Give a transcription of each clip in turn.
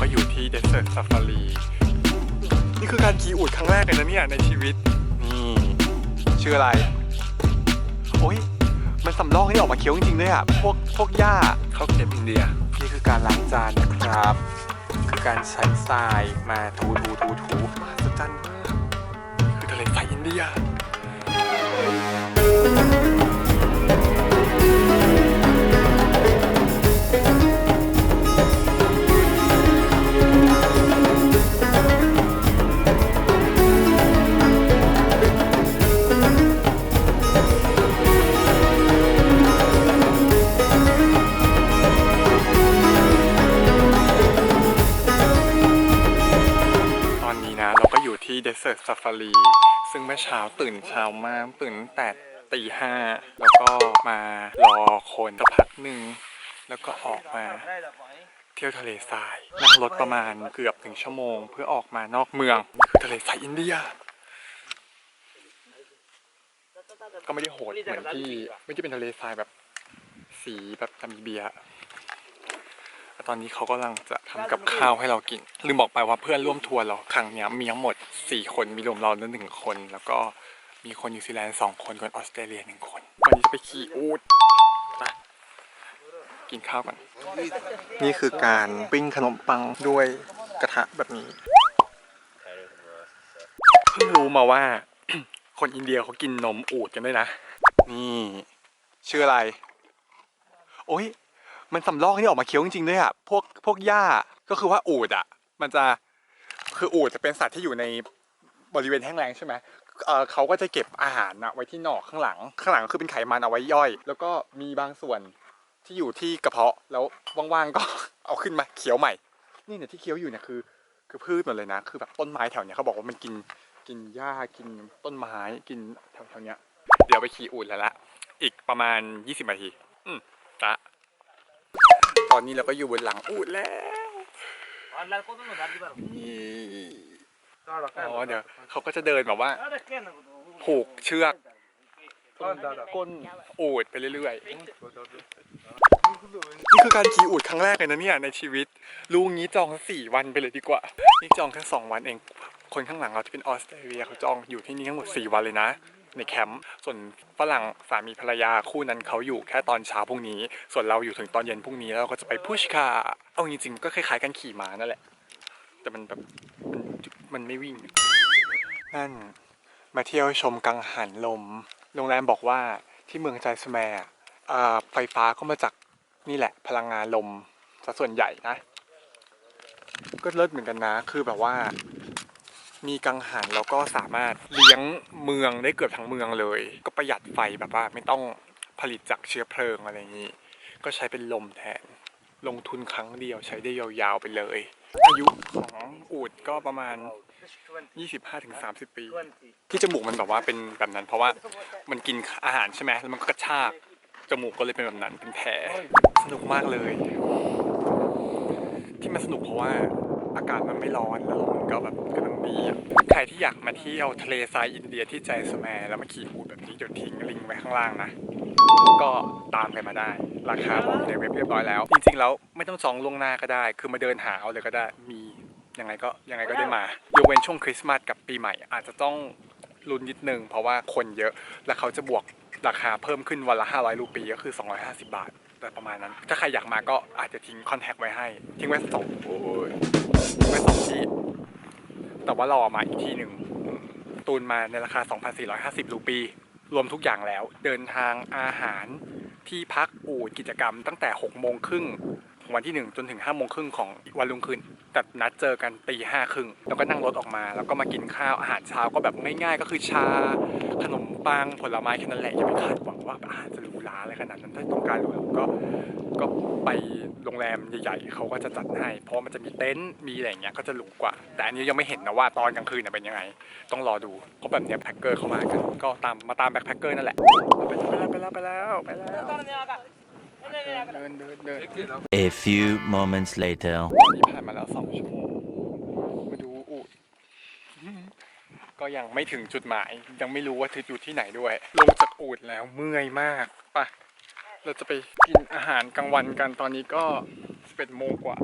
ก็อยู่ที่ Desert Safari นี่คือการขี่อูฐครั้งแรกเลยนะเนี่ยในชีวิต นี่ชื่ออะไร โอ้ย มันสำรอกให้ออกมาเคี้ยวจริงๆด้วยอะพวกพวกหญ้าเขาเก็บอินเดีย นี่คือการล้างจานนะครับ คือการใช้ทรายมาถูถูถูถูมหัศจรรย์มากนี่คือทะเลทรายอินเดีย Desert Safari ซึ่งเมื่อเช้าตื่นเช้ามากตื่นแต่ตีห้าแล้วก็มารอคนสักพักหนึ่ง แล้วก็ออกมาเที่ยวทะเลทรายนั่งรถประมาณเกือบถึงชั่วโมง เพื่อออกมานอกเมืองคือทะเลทรายอินเดีย ก็ไม่ได้โหดเหมือนที่ไม่ได้เป็นทะเลทรายแบบสีแบบนามิเบีย ตอนนี้เขากำลังจะทำกับข้าวให้เรากิน ลืมบอกไปว่าเพื่อนร่วมทัวร์เราครั้งเนี้ยมีทั้งหมด 4 คนมีรวมเราแล้วหนึ่งคน แล้วก็มีคนนิวซีแลนด์สองคนคนออสเตรเลียหนึ่งคน วันนี้จะไปขี่อูฐไปกินข้าวกันนี่คือการปิ้งขนมปังด้วยกระทะแบบนี้เพิ่งรู้มาว่า คนอินเดียเขากินนมอูฐกันด้วยนะ นี่ ชื่ออะไร โอ้ย มันสำลอกให้ออกมาเคี้ยวจริงๆด้วยอะพวกพวกหญ้าก็คือว่าอูดอะมันจะคืออูดจะเป็นสัตว์ที่อยู่ในบริเวณแห้งแล้งใช่ไหมเออเขาก็จะเก็บอาหารนะไว้ที่หนอกข้างหลัง ข้างหลังคือเป็นไขมันเอาไว้ย่อย แล้วก็มีบางส่วนที่อยู่ที่กระเพาะแล้วว่างๆก็เอาขึ้นมาเคี้ยวใหม่ นี่เนี่ยที่เคี้ยวอยู่เนี่ยคือ คือพืชหมดเลยนะ คือแบบต้นไม้แถวเนี้ยเขาบอกว่ามันกินกินหญ้ากินต้นไม้กินแถวๆเนี้ย เดี๋ยวไปขี่อูดแล้วละอีกประมาณ 20นาที อืมจ้ะ อนนี้เราก็อยู่บนหลังอูดแล้ว นี่ อ๋อเดี๋ยวเขาก็จะเดินแบบว่า ผูกเชือกก้นอูดไปเรื่อยๆ นี่คือการขี่อูดครั้งแรกเลยนะเนี่ยในชีวิตรู้งี้จองสี่วันไปเลยดีกว่า นี่จองแค่สองวันเอง คนข้างหลังเราที่เป็นออสเตรเลียเขาจองอยู่ที่นี่ทั้งหมดสี่วันเลยนะ ในแคมป์ส่วนฝรั่งสามีภรรยาคู่นั้นเขาอยู่แค่ตอนเช้าพรุ่งนี้ ส่วนเราอยู่ถึงตอนเย็นพรุ่งนี้แล้วเราก็จะไปพุชคาเอาจริงๆก็คล้ายๆกันขี่ม้านั่นแหละ แต่มันแบบมันมันไม่วิ่งนั่นมาเที่ยวชมกังหันลม โรงแรมบอกว่าที่เมืองใจสแมร์ไฟฟ้าก็มาจากนี่แหละ พลังงานลมซะส่วนใหญ่นะ ก็เลิศเหมือนกันนะ คือแบบว่า มีกังหันแล้วก็สามารถเลี้ยงเมืองได้เกือบทั้งเมืองเลย ก็ประหยัดไฟแบบว่าไม่ต้องผลิตจากเชื้อเพลิงอะไรอย่างนี้ ก็ใช้เป็นลมแทน ลงทุนครั้งเดียวใช้ได้ยาวๆไปเลย อายุของอูดก็ประมาณ 25-30 ปี ที่จมูกมันแบบว่าเป็นแบบนั้น เพราะว่ามันกินอาหารใช่ไหมแล้วมันก็กระชากจมูกก็เลยเป็นแบบนั้นเป็นแผลสนุกมากเลย ที่มันสนุกเพราะว่า อากาศมันไม่ร้อนแล้วลมก็แบบกำลังดีอะใครที่อยากมาเที่ยวทะเลทรายอินเดียที่ใจสแมร์แล้วมาขี่อูดแบบนี้เดี๋ยวทิ้งลิงก์ไว้ข้างล่างนะ ก็ตามกันมาได้ ราคาบอกในเว็บเรียบร้อยแล้ว จริงๆแล้วไม่ต้องจองล่วงหน้าก็ได้ คือมาเดินหาเอาเลยก็ได้มียังไงก็ยังไงก็ได้มายกเว้นช่วงคริสต์มาสกับปีใหม่ อาจจะต้องลุ้นนิดนึงเพราะว่าคนเยอะ แล้วเขาจะบวกราคาเพิ่มขึ้นวันละ 500 รูปีก็คือ 250 บาท แต่ประมาณนั้น ถ้าใครอยากมาก็อาจจะทิ้งคอนแทคไว้ให้ ทิ้งไว้สองโอ้ยทิ้งไว้สองที่ แต่ว่ารอมาอีกที่หนึ่งอืมตูนมาในราคา 2,450 รูปี รวมทุกอย่างแล้ว เดินทางอาหารที่พักอูดกิจกรรมตั้งแต่6โมงครึ่งของวันที่ 1 จนถึง5โมงครึ่งของอีกวันรุ่งขึ้น แต่นัดเจอกันตีห้าครึ่งแล้วก็นั่งรถออกมา แล้วก็มากินข้าวอาหารเช้าก็แบบง่ายๆ ก็คือชา ขนมปังผลไม้แค่นั้นแหละอย่าไปคาดหวัง ว่าอาหารจะหรูหราอะไรขนาดนั้นถ้าต้องการหรูก็ก็ไปโรงแรมใหญ่ๆเขาก็จะจัดให้ เพราะมันจะมีเต็นท์มีอะไรอย่างเงี้ยก็จะหรูกว่า แต่อันนี้ยังไม่เห็นนะว่าตอนกลางคืนน่ะเป็นยังไง ต้องรอดูเพราะแบบเนี้ยแพ็คเกอร์เข้ามากันก็ตามมาตามแบ็คแพ็คเกอร์นั่นแหละไปแล้วไปแล้วไปแล้วไปแล้วไปแล้วเดินเดินเดินเดิน A few moments later. ตอนนี้ผ่านมาแล้วสองชั่วโมง ก็ยังไม่ถึงจุดหมาย ยังไม่รู้ว่าทิศอยู่ที่ไหนด้วย ลงจากอูดแล้วเมื่อยมากปะเราจะไปกินอาหารกลางวันกันตอนนี้ก็เป็ดโมงกว่า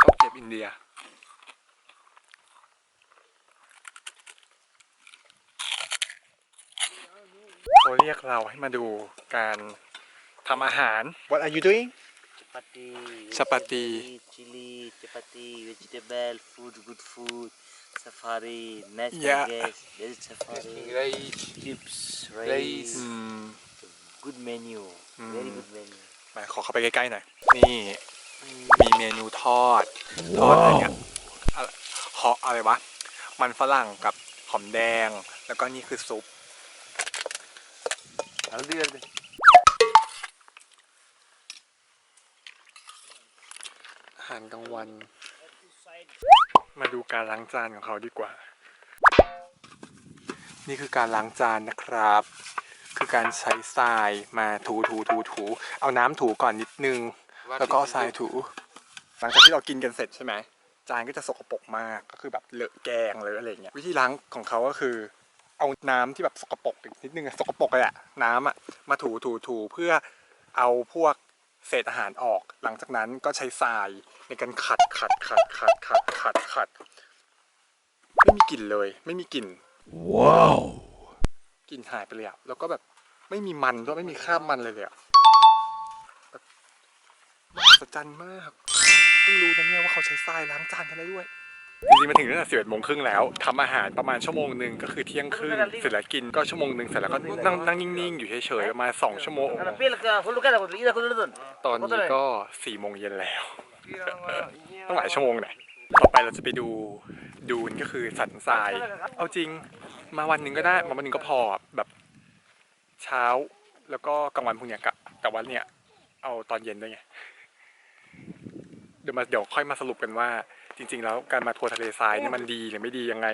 ข้าเก็บอินเดียเขาเรียกเราให้มาดูการทำอาหาร What are you doing Chapati. Chapati. Chili, chapati, vegetable, food, good food. Safari, natural Yeah. gas, there's safari. rice, Chips, Rice. rice. อืม Good menu. Very good menu. มาขอเข้าไปใกล้ๆหน่อย นี่ มีเมนูทอด ทอดอะไรเนี่ยอะไรหออะไรวะ มันฝรั่งกับหอมแดง แล้วก็นี่คือซุป haldi ver de. อาหารกลางวัน มาดูการล้างจานของเขาดีกว่า นี่คือการล้างจานนะครับ คือการใช้ทรายมาถูถูถูถูเอาน้ำถูก่อนนิดนึง แล้วก็เอาทรายถู หลังจากที่เรากินกันเสร็จใช่ไหม จานก็จะสกปรกมากก็คือแบบเลอะแกงเลยอะไรเงี้ยวิธีล้างของเขาก็คือ เอาน้ำที่แบบสกปรกอีกนิดนึงอะสกปรกเลยอะน้ำอะมาถูถูถูเพื่อเอาพวกเศษอาหารออก หลังจากนั้นก็ใช้ทราย ในการขัดขัดขัดขัดขัดขัดขัด ไม่มีกลิ่นเลย ไม่มีกลิ่น ว้าว กลิ่นหายไปเลยอะแล้วก็แบบไม่มีมันด้วยไม่มีคราบมันเลยเลยอะแบบมหัศจรรย์มากเพิ่งรู้นะเนี่ยว่าเขาใช้ทรายล้างจานกันได้ด้วยจริงๆมาถึงตั้งแต่สิบเอ็ดโมงครึ่งแล้วทำอาหารประมาณชั่วโมงหนึ่งก็คือเที่ยงครึ่งเสร็จแล้วกินก็ชั่วโมงหนึ่งเสร็จแล้วก็นั่งนั่งนิ่งๆอยู่เฉยๆประมาณสองชั่วโมง ตอนนี้ก็สี่โมงเย็นแล้ว ต้องหลายชั่วโมงหน่อยต่อไปเราจะไปดูดูนก็คือสันทราย เอาจริงมาวันหนึ่งก็ได้มาวันหนึ่งก็พอแบบเช้าแล้วก็กลางวันพวกเนี้ยกะแต่ว่าเนี่ยเอาตอนเย็นด้วยไงเดี๋ยวมาเดี๋ยวค่อยมาสรุปกันว่า จริง ๆ แล้วการมาทัวร์ทะเลทรายเนี่ยมันดีหรือไม่ดียังไง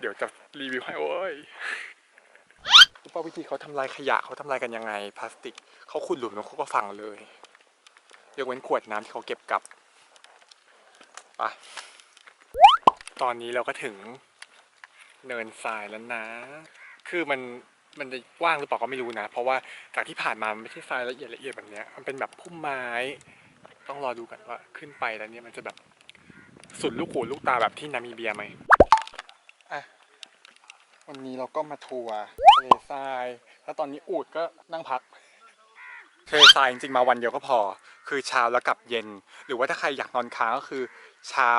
เดี๋ยวจะรีวิวให้โอ้ยรู้ป่ะวิธีเขาทำลายขยะเขาทำลายกันยังไง พลาสติกเขาขุดหลุมแล้วเขาก็ฝังเลย ยกเว้นขวดน้ำที่เขาเก็บกลับไปตอนนี้เราก็ถึงเนินทรายแล้วนะ คือมันมันจะกว้างหรือเปล่าก็ไม่รู้นะ เพราะว่าจากที่ผ่านมามันไม่ใช่ทรายละเอียดละเอียดแบบนี้มันเป็นแบบพุ่มไม้ ต้องรอดูกันว่าขึ้นไปแล้วเนี่ยมันจะแบบสุดลูกหูลูกตาแบบที่นามิเบียไหมอะวันนี้เราก็มาทัวร์ทะเลทราย แล้วตอนนี้อูดก็นั่งพัก เลทรายจริงๆมาวันเดียวก็พอ คือเช้าแล้วกลับเย็น หรือว่าถ้าใครอยากนอนค้างก็คือเช้า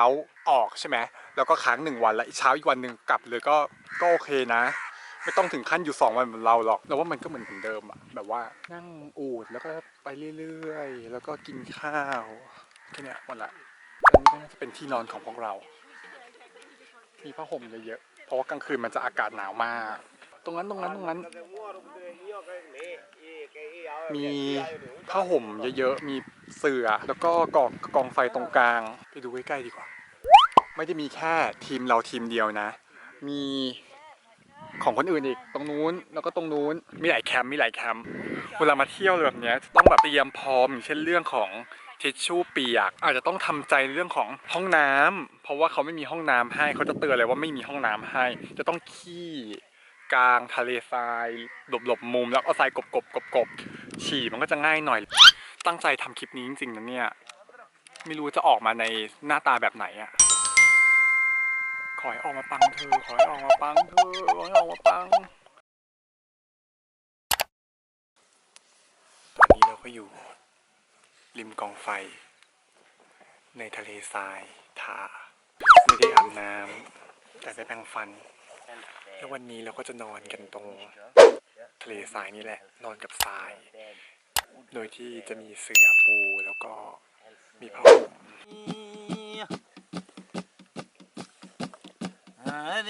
ออกใช่ไหมแล้วก็ค้างหนึ่งวันแล้วเช้าอีกวันหนึ่งกลับเลยก็ก็โอเคนะ ไม่ต้องถึงขั้นอยู่สองวันเหมือนเราหรอกแต่ว่ามันก็เหมือนเดิมอะแบบว่านั่งอูดแล้วก็ไปเรื่อยๆ แล้วก็กินข้าวแค่เนี้ยหมดละอันนี้น่าจะเป็นที่นอนของพวกเรา มีผ้าห่มเยอะๆเพราะว่ากลางคืนมันจะอากาศหนาวมาก ตรงนั้นตรงนั้นตรงนั้น มีผ้าห่มเยอะๆ มีเสื่อ แล้วก็กองกองไฟตรงกลาง ไปดูใกล้ๆดีกว่า ไม่ได้มีแค่ทีมเราทีมเดียวนะ มีของคนอื่นอีกตรงนู้นแล้วก็ตรงนู้นมีหลายแคมป์มีหลายแคมป์เวลามาเที่ยวแบบเนี้ยจะต้องแบบเตรียมพร้อมอย่างเช่นเรื่องของทิชชู่เปียก อาจจะต้องทำใจเรื่องของห้องน้ำเพราะว่าเขาไม่มีห้องน้ำให้เขาจะเตือนเลยว่าไม่มีห้องน้ำให้ จะต้องขี้ กลางทะเลทรายหลบหลบมุม แล้วเอาทรายกบกบกบกบฉี่มันก็จะง่ายหน่อย ตั้งใจทำคลิปนี้จริงๆนะเนี่ย ไม่รู้จะออกมาในหน้าตาแบบไหนอะขอให้ออกมาปังเธอขอให้ออกมาปังเธอขอให้ออกมาปังตอนนี้เราก็อยู่ ริมกองไฟ ในทะเลทรายทาไม่ได้อาบน้ำแต่ได้แปรงฟัน แล้ววันนี้เราก็จะนอนกันตรงทะเลทรายนี่แหละ นอนกับทราย โดยที่จะมีเสื่อปูแล้วก็มีผ้าห่ม Hare